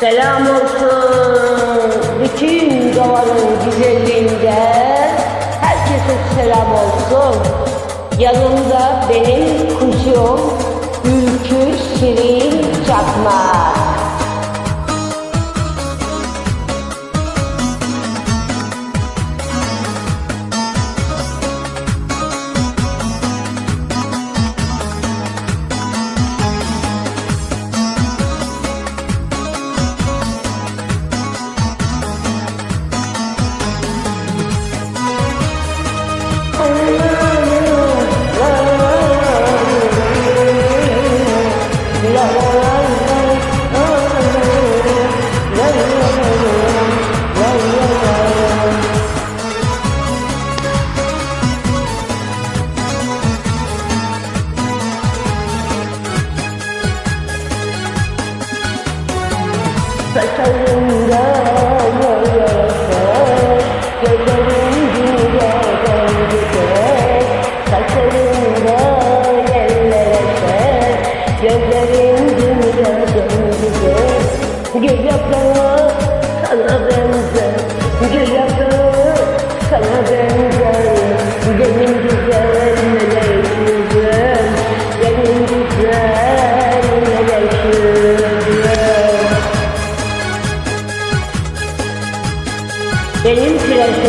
Selam olsun bütün doğanın güzelliğinden herkese selam olsun. Yanımda benim kuşum Ülkü Şirin Çakmak. Saçlarında yaralar, gözlerin dünyada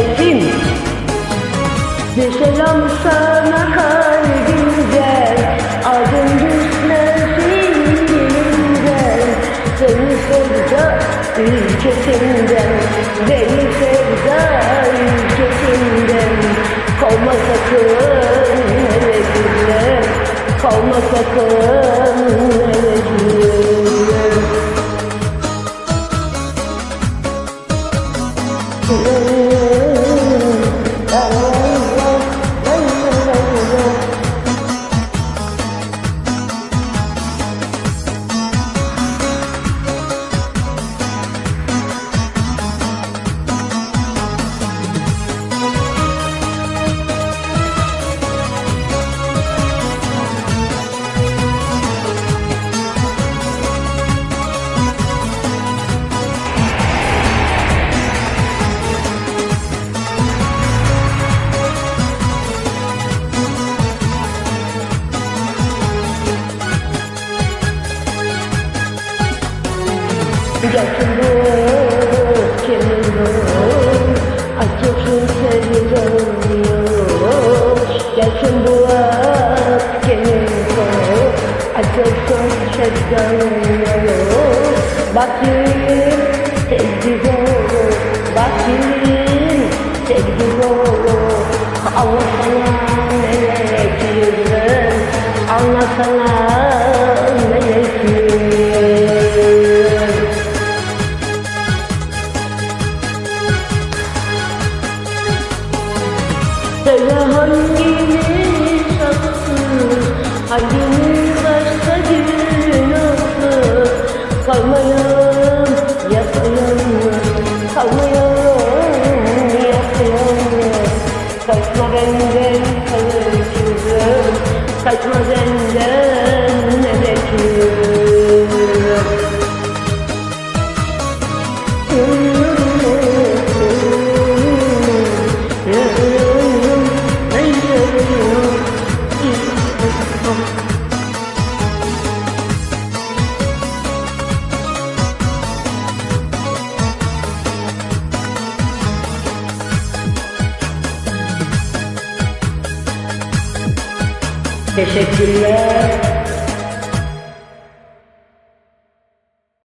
prensesim Bir selam sana kalbimden Adım düşmesin dilimden Seni sevda ülkesinden. Beni sevda ülkesinden. Kovma sakın melekler Kovma sakın Bakayım sevgi dolu Bakayım sevgi dolu Anlasana melek yüzüm Anlasana Söyle hangimiz haksız Hangimiz başka günahsız Kalmayalım yapayalım Kalmayalım yapayalım Kaçma benden kalır kızım. Kaçma benden Teşekkürler.